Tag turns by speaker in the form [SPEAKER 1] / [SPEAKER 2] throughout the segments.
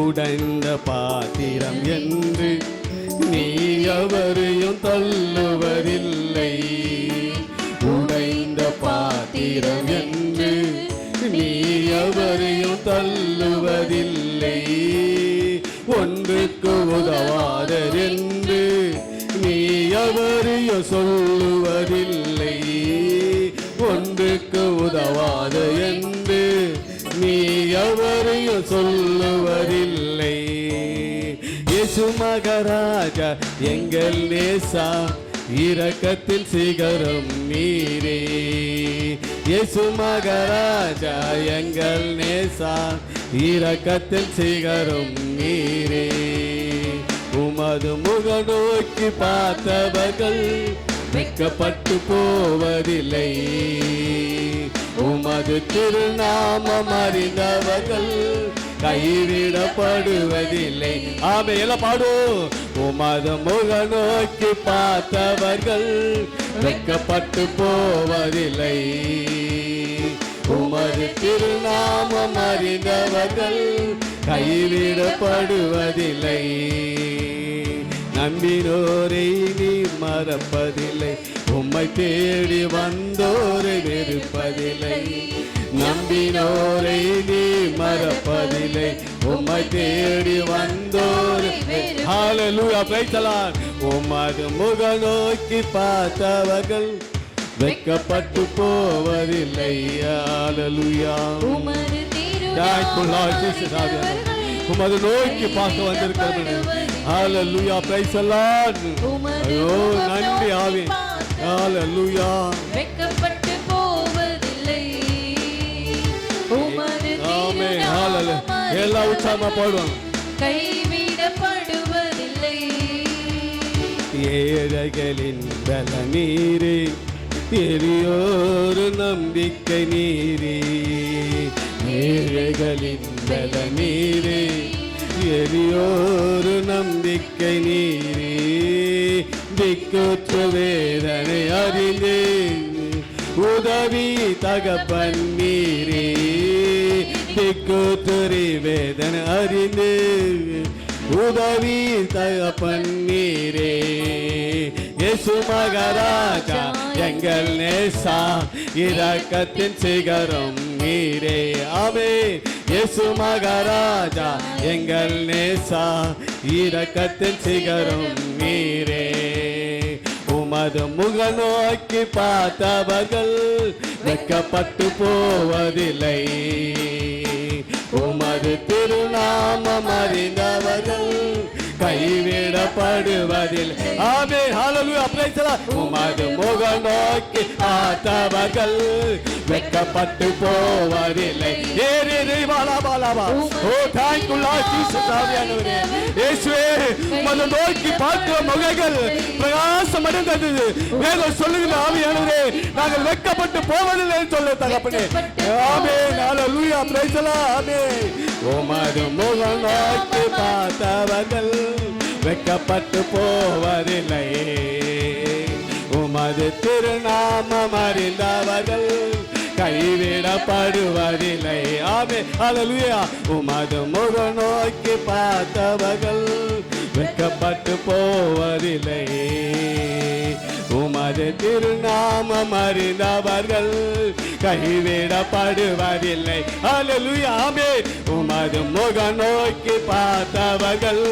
[SPEAKER 1] உடைந்த பாத்திரம் என்று நீ எவரையும் தள்ளுவதில்லை. உடைந்த பாத்திரம் என்று நீ எவரையும் தள்ளுவதில்லை. ஒன்றுக்கு உதவாதரென்று நீ எவரையும் சொல்லுவதில்லை. ஒன்றுக்கு உதவாத என்று நீ எவரையும் சொல்லுவதில்லை. இயேசு மகராஜா எங்கள் நேசா இரக்கத்தில் சிகரம் நீரே. இயேசு மகராஜா எங்கள் நேசா இரக்கத்தில் சிகரம் நீரே. உமது முக நோக்கி பார்த்தவர்கள் வெட்கப்பட்டு போவதில்லை. உமது திருநாமம் அறிந்தவர்கள் கைவிடப்படுவதில்லை. ஆமே எல்லாம் பாடும் உமது முக நோக்கி பார்த்தவர்கள் வெட்கப்பட்டு போவதில்லை. உமது திருநாமம் அறிந்தவர்கள் கைவிடப்படுவதில்லை. நம்பினோரை நீ மறப்பதில்லை. உம்மை தேடி வந்தோரை வெறுப்பதில்லை. நம்பினோரை நீ மறப்பதில்லை. உம்மை தேடி வந்தோரை. உமது முக நோக்கி பார்த்தவர்கள் வெட்கப்பட்டு போவதில்லை. ஹalleluya
[SPEAKER 2] உமது
[SPEAKER 1] நோக்கி பார்க்க வந்திருக்கிறது praise the Lord. ஐயோ நன்றி ஆவி ஹalleluya
[SPEAKER 2] வெட்கப்பட்டு
[SPEAKER 1] எல்லா உற்சாகமா பாடுவோம்
[SPEAKER 2] கைவிடப்படுவதில்லை.
[SPEAKER 1] ஏழைகளின் பல நீரே பெரியோரு நம்பிக்கை நீரே ஏழைகளின் பல நீரே எரியோரு நம்பிக்கை நீரே திக்குற்ற வேதனை அறிந்தேன் உதவி தகப்பன் நீரே திக்குத்துறை வேதனை அறிந்து உதவி தகப்பன் நீரே இயேசு மகராஜா எங்கள் நேசா இரக்கத்தின் சிகரம் நீரே. அவே இயேசு மகராஜா எங்கள் நேசா இரக்கத்தின் சிகரம் நீரே. உமது முக நோக்கி பார்த்தவர்கள் வெட்கப்பட்டு போவதில்லை. உமது திருநாமம் அறிந்தவர்கள் கைவிடப்படுவதில் ஆமே ஹalleluya praise the உமது முக நோக்கி ஆத்தவர்கள் வெக்கப்பட்டு போவதில்லை. Bala oh thank you Lord Jesus ஆவியானவரே இயேசுவே உமது நோக்கி பார்க்கிற முகங்கள் பிரகாசம் அடைந்தது வேதம் சொல்லுகிற ஆவியானவரே நாங்கள் வெட்கப்பட்டு போவதில்லை சொல்ல தகப்பனே ஆமே ஹalleluya praise the Lord. ஆமே உமது முக நோக்கி பார்த்தவர்கள் வெட்கப்பட்டு போவதில்லை உமது திருநாமம் அறிந்தவர்கள் கைவிடப்படுவதில்லை. ஆமே ஹalleluya உமது முக நோக்கி பார்த்தவர்கள் வெட்கப்பட்டு போவதில்லை. உமது திருநாமம் அறிந்தவர்கள் கைவிடப்படுவதில்லை. அலலுயாமே உமது முக நோக்கி பார்த்தவர்கள்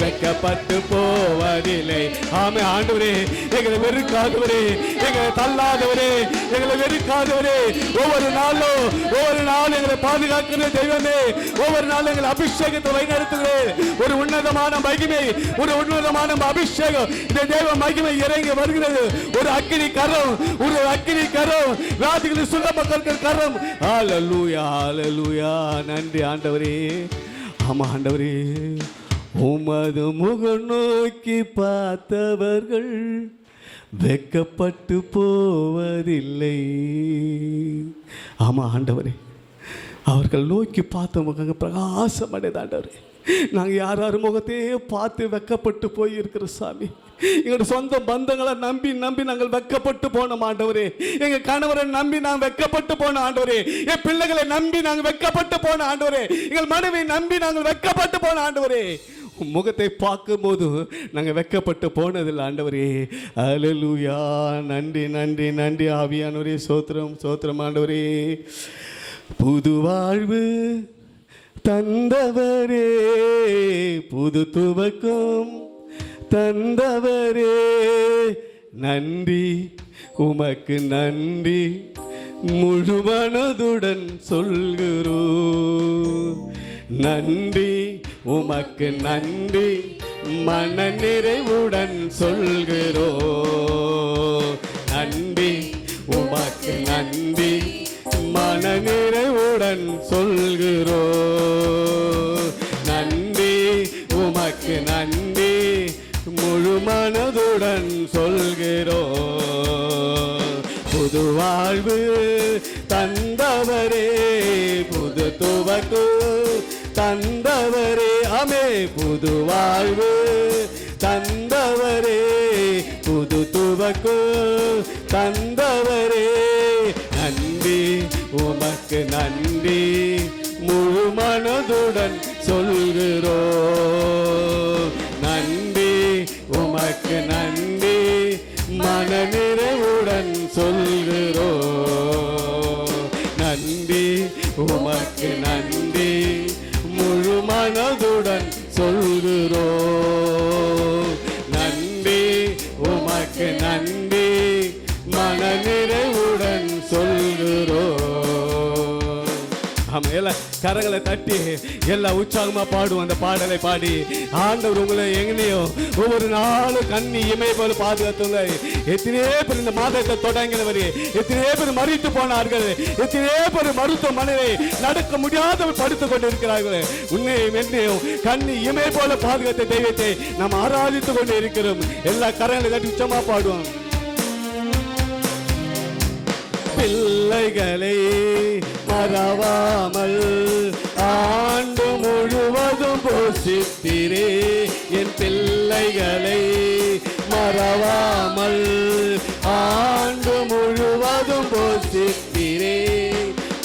[SPEAKER 1] வெட்கப்பட்டு போவதில்லை. ஆமே ஆண்டவரே எங்களை வெறுக்காதவரே எங்களை தள்ளாதவரே எங்களை வெறுக்காதவரே. ஒவ்வொரு நாளும் ஒவ்வொரு நாளும் எங்களை பாதுகாக்கிற தெய்வமே. ஒவ்வொரு நாளும் எங்களை அபிஷேகத்தை வழிநடத்துகிறேன் ஒரு உன்னதமான மகிமை ஒரு உன்னதமான அபிஷேகம். இந்த தேவ மகிமை இறங்கி வருகிறது. ஒரு அக்கினி கரம் ஒரு அக்கினி கரம். ராஜுகளை சுண்ணப்பட்டிருக்கிற கரம். ஹalleluya ஹalleluya நன்றி ஆண்டவரே. ஆமா ஆண்டவரே. உமது முக நோக்கி பார்த்தவர்கள் வெக்கப்பட்டு போவதில்லை. ஆமா ஆண்டவரே. அவர்கள் நோக்கி பார்த்த முகங்க பிரகாசம் அடைந்தாண்டவரே நாங்கள் யார் யார் முகத்தையே பார்த்து வெக்கப்பட்டு போய் இருக்கிற சாமி. எங்களோட சொந்த பந்தங்களை நம்பி நம்பி நாங்கள் வெக்கப்பட்டு போன ஆண்டவரே. எங்க கணவரை நம்பி நாங்கள் வெக்கப்பட்டு போன ஆண்டவரே. என் பிள்ளைகளை நம்பி நாங்கள் வெக்கப்பட்டு போன ஆண்டவரே. எங்கள் மனைவி நம்பி நாங்கள் வெக்கப்பட்டு போன ஆண்டவரே. முகத்தை பார்க்கும்போது நாங்கள் வெக்கப்பட்டு போனதில்லை ஆண்டவரே. அலலூயா நன்றி நன்றி நன்றி. ஆவியானவரே சோத்திரம் சோத்திரம் ஆண்டவரே. புது வாழ்வு தந்தவரே புது துவக்கம். தந்தவரே நன்றி உமக்கு நன்றி. முழு மனதுடன் சொல்கிறோ. நன்றி உமக்கு நன்றி. மன நிறைவுடன் சொல்கிறோ. நன்றி உமக்கு நன்றி. மன நிறைவுடன் சொல்கிறோம் மனதுடன் சொல்கிறோ. புது வாழ்வு தந்தவரே புது துவக்கு தந்தவரே. அமே புது வாழ்வு தந்தவரே புது துவக்கு தந்தவரே. நன்றி உமக்கு நன்றி. முழு மனதுடன் சொல்கிறோ. உமக்கு நன்றி. மன நிறைவுடன் சொல்கிறோ நன்றி உமக்கு நன்றி. முழு மனதுடன் சொல்கிறோ நன்றி உமக்கு நன்றி. மன நிறைவுடன் சொல்கிறோ ஆமையில கரங்களை தட்டி எல்லா உற்சாகமா பாடுவோம் அந்த பாடலை பாடி. ஆண்டவர் உங்களை எங்கனையும் ஒவ்வொரு நாளும் கண்ணி இமை போல பாதுகாத்துள்ள. எத்தனையோ பேர் இந்த மாதத்தை தொடங்கினவர் எத்தனையோ பேர் மறித்து போனார்கள் எத்தனையோ பேர் மருத்துவமனையை நடக்க முடியாதவர் படுத்துக் கொண்டு இருக்கிறார்கள் உன்னையும் என்னையும் கண்ணி இமை போல பாதுகாத்த தெய்வத்தை நாம் ஆராதித்துக் கொண்டு இருக்கிறோம் எல்லா கரங்களை தட்டி உச்சமா பாடுவோம். பிள்ளைகளை மறவாம என் பிள்ளைகளை மறவாமல் ஆண்டு முழுவதும் போஷித்திரே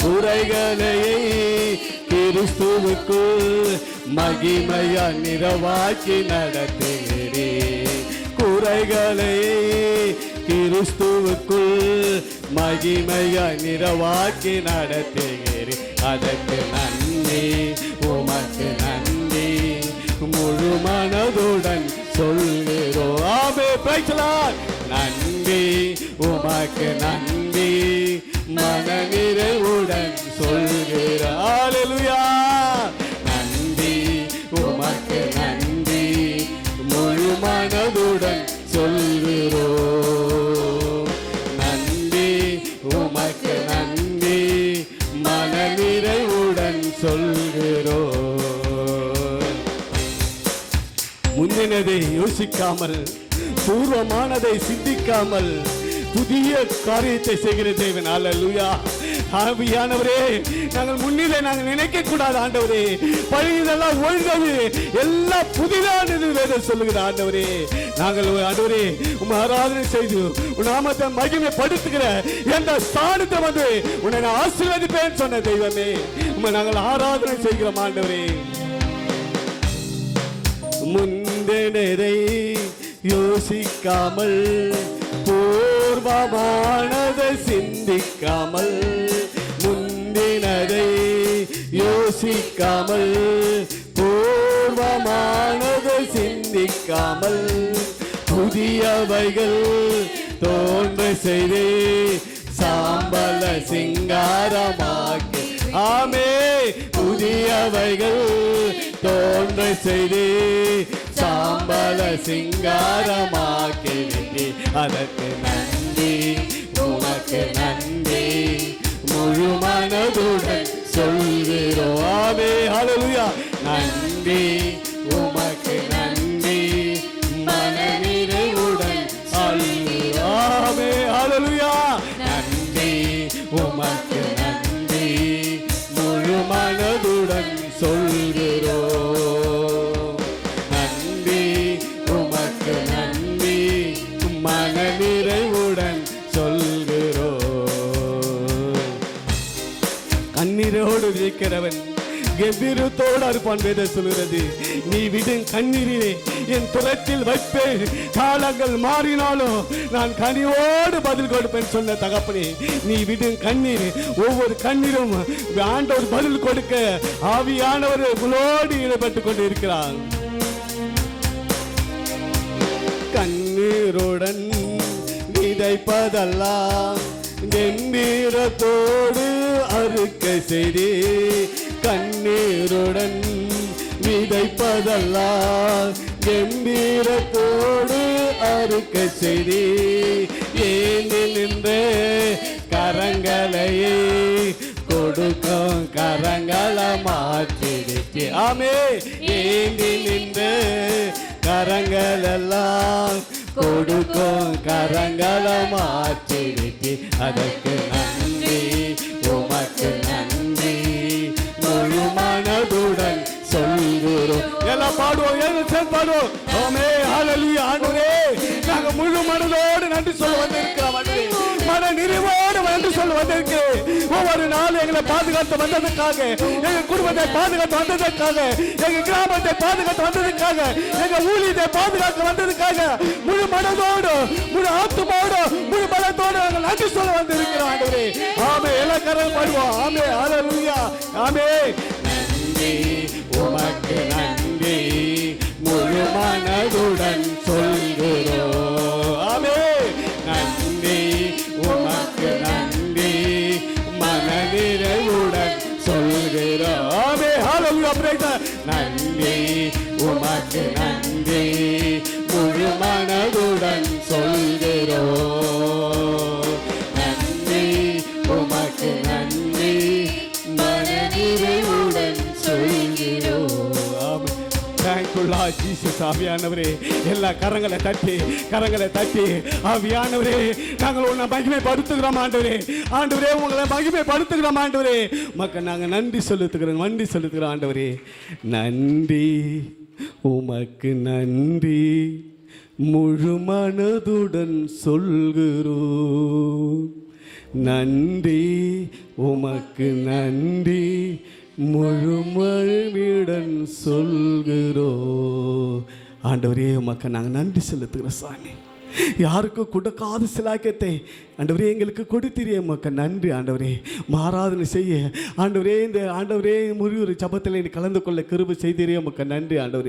[SPEAKER 1] குறைகளையை கிறிஸ்துவுக்குள் மகிமையா நிறவாக்கி நடத்துகிறே. குறைகளை கிறிஸ்துவுக்குள் மகிமையாய் நிறவாக்கி நடத்துகிறேன் அதற்கு நன்றி உமக்கு நன்றி. முழு மனதுடன் சொல்கிறோம் ஆமே பேசலாம் நன்றி உமக்கு நன்றி. மன நிறைவுடன் சொல்கிறார் யோசிக்காமல் பூர்வமானதை சிந்திக்காமல் புதிய காரியத்தை செய்கிற தேவன். அல்லேலூயா ஆவியானவரே நாங்கள் முன்னிலை நாங்கள் நினைக்க கூடாது ஆண்டவரே. பழையதெல்லாம் ஒழுங்கது எல்லாம் புதிதானது வேதம் சொல்லுகிற ஆண்டவரே. நாங்கள் ஆண்டவரே உம் ஆராதனை செய்து உன் நாமத்தை மகிமைப்படுத்துகிற எந்த ஸ்தானத்தை வந்து உன்னை நான் ஆசீர்வதிப்பேன் சொன்ன தெய்வமே. உம்மை நாங்கள் ஆராதனை செய்கிறோம் ஆண்டவரே. முந்தினரை யோசிக்காமல் பூர்வமானதை சிந்திக்காமல் முந்தினரை யோசிக்காமல் பூர்வமானதை சிந்திக்காமல் புதியவைகள் தோன்று செய்தே சாம்பல சிங்காரமாக்கி. ஆமே புதியவைகள் தோன்ற செய்து சாம்பல சிங்காரமாக்கி அதற்கு நன்றி உனக்கு நன்றி. முழு மனதுடன் சொல்கிறோம். ஆமே ஹalleluya. நன்றி உமக்கு கம்பீரத்தோடு அறுப்பான் வேத சொல்கிறது நீ விடும் கண்ணீரிலே என் துரத்தில் வைப்பேன். காலங்கள் மாறினாலும் நான் கனிவோடு பதில் கொடுப்பேன் சொன்ன தகப்பனே. நீ விடும் கண்ணீர் ஒவ்வொரு கண்ணீரும் ஆண்டவர் பதில் கொடுக்க ஆவியானவர் உங்களோடு ஈடுபட்டு கொண்டு இருக்கிறார் கண்ணீருடன் விதைப்பதெல்லாம் கம்பீரத்தோடு அறுக்கை செய்தே. கண்ணீருடன் விதைப்பதெல்லாம் கம்பீரத்தோடு அறுக்க செய்தி. ஏந்தி நின்று கரங்களையே கொடுக்கும் கரங்களை மாற்றிடுச்சு. ஆமே. ஏந்தி நின்று கரங்கள் எல்லாம் கொடுக்கும் கரங்களை மாற்றிடுச்சு. அதற்கு நன்றி. உமக்கு நன்றி. மனதுடன் சொல்கிறோம் எல்லாம் பாடுவோம் எல்லாம் சேர்ந்து பாடுவோம். ஆமே ஹalleluya ஆண்டவரே. நாங்க முழு மனதோடு நன்றி சொல்ல வந்திருக்கிறோம் ஆண்டவரே. மன நிறைவோடு நன்றி சொல்ல வந்திருக்கிறேன் ஒவ்வொரு நாளும் எங்களை பாதுகாத்து வந்ததுக்காக எங்க குடும்பத்தை பாதுகாத்து வந்ததுக்காக எங்க கிராமத்தை பாதுகாத்து வந்ததுக்காக எங்க ஊழியத்தை பாதுகாத்து வந்ததுக்காக முழு மனதோடு முழு ஆத்துமோடு முழு பலத்தோடு நாங்கள் நன்றி சொல்ல வந்திருக்கிறோம் ஆண்டவரே. ஆமே எல்லா கரல் பாடுவோம். ஆமே ஹalleluya. ஆமே நன்றி. உமக்கு நன்றி. முழு மனதுடன் சொல்கிறோம் தேங்க்யூல்லா ஜீசஸ் ஆவியானவரே. எல்லா கரங்களை தட்டி கரங்களை தட்டி ஆவியானவரே. நாங்கள் உன்னை மகிமைப்படுத்துகிறோம் ஆண்டவரே. ஆண்டவரே உங்களை மகிமைப்படுத்துகிறோம் ஆண்டவரே. மக்கள் நாங்கள் நன்றி செலுத்துகிறோம் நன்றி செலுத்துகிறோம் ஆண்டவரே. நன்றி. உமக்கு நன்றி. முழு மனதுடன் சொல்கிறோம். நன்றி. உமக்கு நன்றி. முழு சொல்கிறோ. ஆண்டவரே உமக்கு நாங்கள் நன்றி செலுத்துகிறோம் சாமி. யாருக்கும் கொடுக்காத சிலாக்கியத்தை ஆண்டவரே எங்களுக்கு கொடுத்திரிய மக்கள் நன்றி ஆண்டவரே. மாறாதனை செய்ய ஆண்டவரே இந்த ஆண்டவரே முறிவுறு சபத்தில் கலந்து கொள்ள கிருபு செய்தீரே மக்கள் நன்றி ஆண்டவரே.